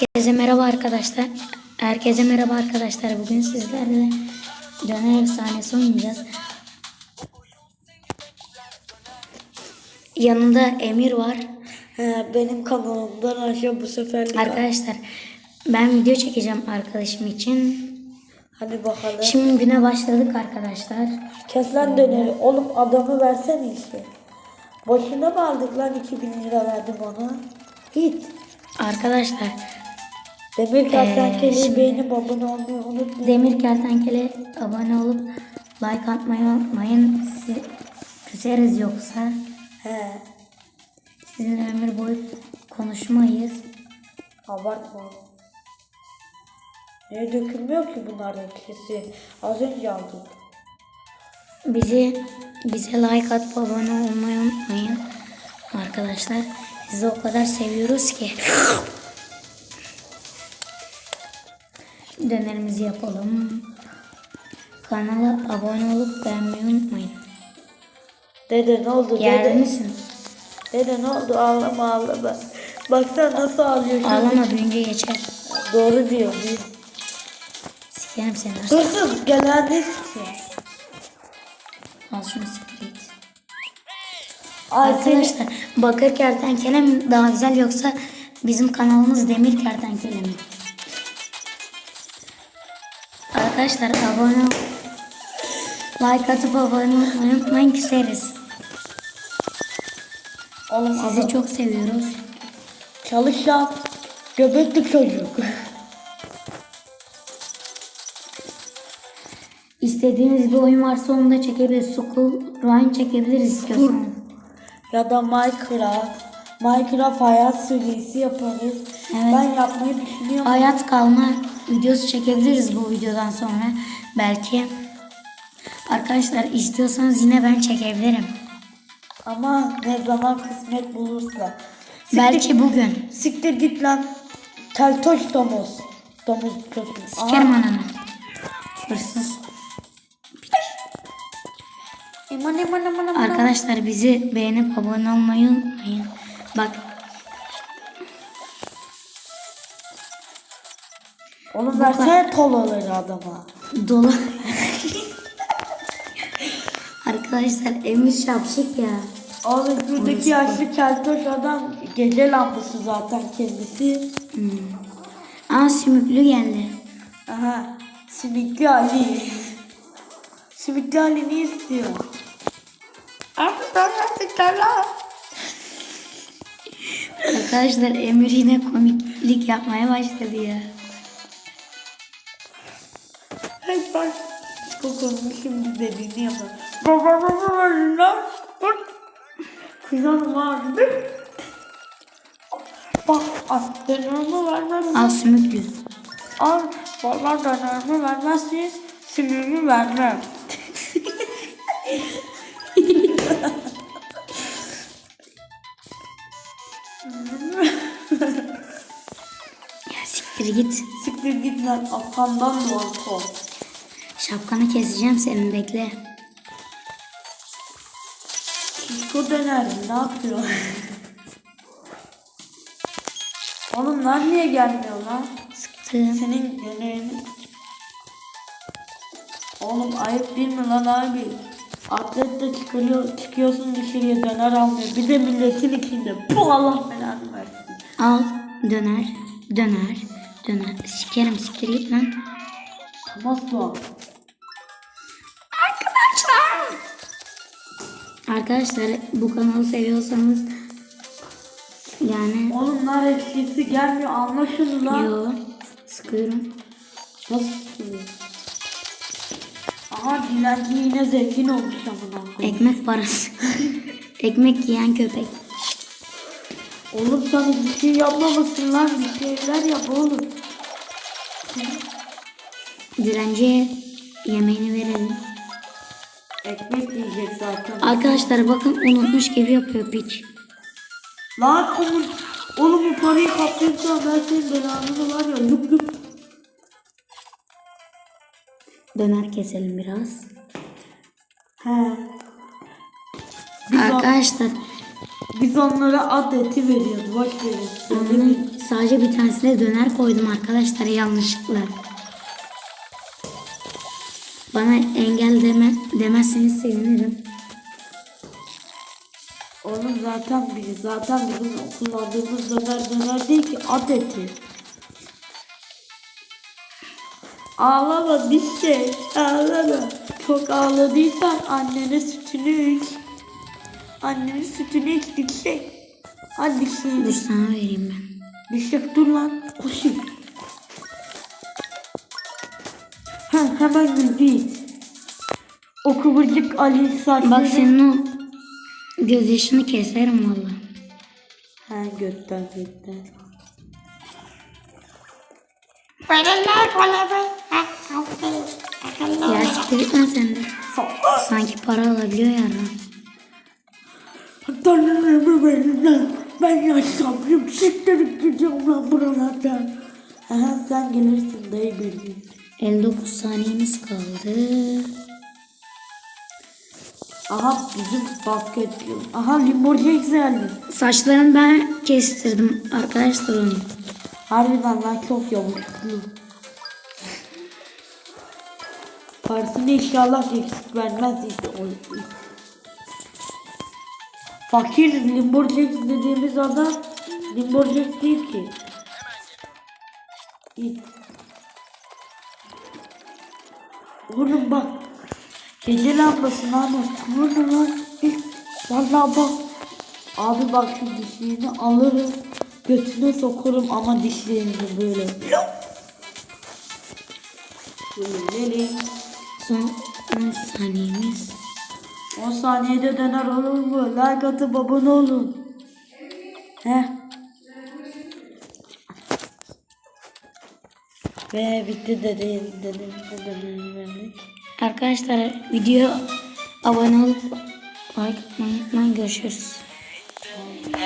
Herkese merhaba arkadaşlar. Herkese merhaba arkadaşlar. Bugün sizlerle döner efsanesi oynayacağız. Yanında Emir var. He, benim kanalımdan aşağı bu seferlik. Arkadaşlar ben video çekeceğim arkadaşım için. Hadi bakalım. Şimdi güne başladık arkadaşlar. Kes lan döneri. Oğlum adamı versene işte. Boşuna mı aldık lan 2000 lira verdim ona? Git. Arkadaşlar Demir kertenkeleyi şimdi- beğenip abone olmayı unutmayın. Demir Kertenkele abone olup like atmayı unutmayın. Küseriz yoksa. He. Sizinle ömür boyu konuşmayız. Abartma. Niye dökülmüyor ki bunların ikisi? Az önce aldık. Bizi bize like atıp abone olmayı unutmayın. Arkadaşlar sizi o kadar seviyoruz ki. Dönerimizi yapalım. Kanala abone olup beğenmeyi unutmayın. Dede ne oldu Yerde dede? misin? Dede ne oldu ağlama ağlama. Baksana nasıl ağlıyor. çocuk. Ağlama büyünce geçer. Doğru diyor. Sikerim seni. Hırsız gelen ne ki? Al şunu siktir git. Arkadaşlar bakır kertenkele mi daha güzel yoksa bizim kanalımız demir kertenkele mi? Arkadaşlar abone. Like atıp abone olmayı unutmayın küseriz. Oğlum Sizi çok seviyoruz. çalış lan. Göbekli çocuk. İstediğiniz bir oyun varsa onu da çekebiliriz. School Ryan çekebiliriz istiyorsanız. ya da Minecraft. Minecraft hayat serisi yaparız. Evet. Ben yapmayı düşünüyorum. Hayat kalma videosu çekebiliriz bu videodan sonra. Belki. Arkadaşlar istiyorsanız yine ben çekebilirim. Ama ne zaman kısmet bulursa. Siktir, Belki bugün. Siktir git lan. Keltoş domuz. Domuz çocuk. Sikerim ananı. Hırsız. Arkadaşlar bizi beğenip abone olmayı unutmayın. Bak Oğlum versene tolaları adama. dolu. Arkadaşlar Emir şapşık ya. Oğlum buradaki yaşlı keltoş adam gece lambası zaten kendisi. Hmm. Aa sümüklü geldi. Aha. Simitli Ali. Simitli Ali ne istiyor? Arkadaşlar Emir yine komiklik yapmaya başladı ya. Hep bak. Bu konu şimdi dediğini yapar. Baba baba baba. Bak. Kızarım abi. Bak at dönerimi vermem. Al sümüklü. Al. Valla dönerimi vermezsiniz. Sümüğümü vermem. Git. Siktir git lan. Afgandan doğan kol. Şapkanı keseceğim senin bekle. Şişko dönerdi ne yapıyor? Oğlum lan niye gelmiyor lan? Sıktım. Senin dönerini... Oğlum ayıp değil mi lan abi? Atletle çıkıyor, çıkıyorsun dışarıya döner almıyor. Bir de milletin içinde. Bu Allah belanı versin. Al döner. Döner. Döner. Sikerim siktir git lan. Tamam su Arkadaşlar bu kanalı seviyorsanız yani Oğlum nar gelmiyor anla şunu lan. yo sıkıyorum. Nasıl? Aha dilenci yine zengin olmuş amına. Ekmek parası. Ekmek yiyen köpek. Oğlum sen bir şey yapmamışsın lan bir şeyler yap oğlum. Direnciye yemeğini verelim. Ekmek yiyecek zaten. Arkadaşlar bakın unutmuş gibi yapıyor piç. Lan oğlum, oğlum bu parayı kaptıysa ben senin belanını var ya lup lup. Döner keselim biraz. He. Biz Arkadaşlar Biz onlara at eti veriyoruz. Boş. Onun sadece bir tanesine döner koydum arkadaşlar yanlışlıkla. Bana engel deme, demezseniz sevinirim. Oğlum zaten biri zaten bizim kullandığımız döner döner değil ki at eti. Ağlama bir şey ağlama. Çok ağladıysan annenin sütünü iç. Annenin sütünü iç gidecek. Hadi şey. Dur sana vereyim ben. Bir şey dur lan. Koşun. Ha, hemen güldü. O kıvırcık Ali saçları. Bak senin o gözyaşını keserim valla. Ha götten götten. Ya siktir gitme sen de. Sanki para alabiliyor ya. Tanrımı verin lan. Ben yaşlanmışım. Siktirip gidiyorum lan buralardan. Aha sen gelirsin dayı bir gün. 59 saniyemiz kaldı. Aha bizim basket. Aha Limborghini geldi. Saçlarını ben kestirdim arkadaşlar onu. Harbiden lan çok yavuşlu. Parasını inşallah eksik vermez işte o. Fakir Limborghini dediğimiz adam Limborghini değil ki. İyi. Oğlum bak. Gece lambası namus. Bunu lan. Vallahi bak. Abi bak şu dişliğini alırım. Götüne sokarım ama dişlerini böyle. Böyle. Son 10 saniyemiz. 10 saniyede döner olur mu? Like atıp abone olun. Heh. Ve bitti dedi dedim dedim dedim. Arkadaşlar video abone olup like atmayı unutmayın. Görüşürüz.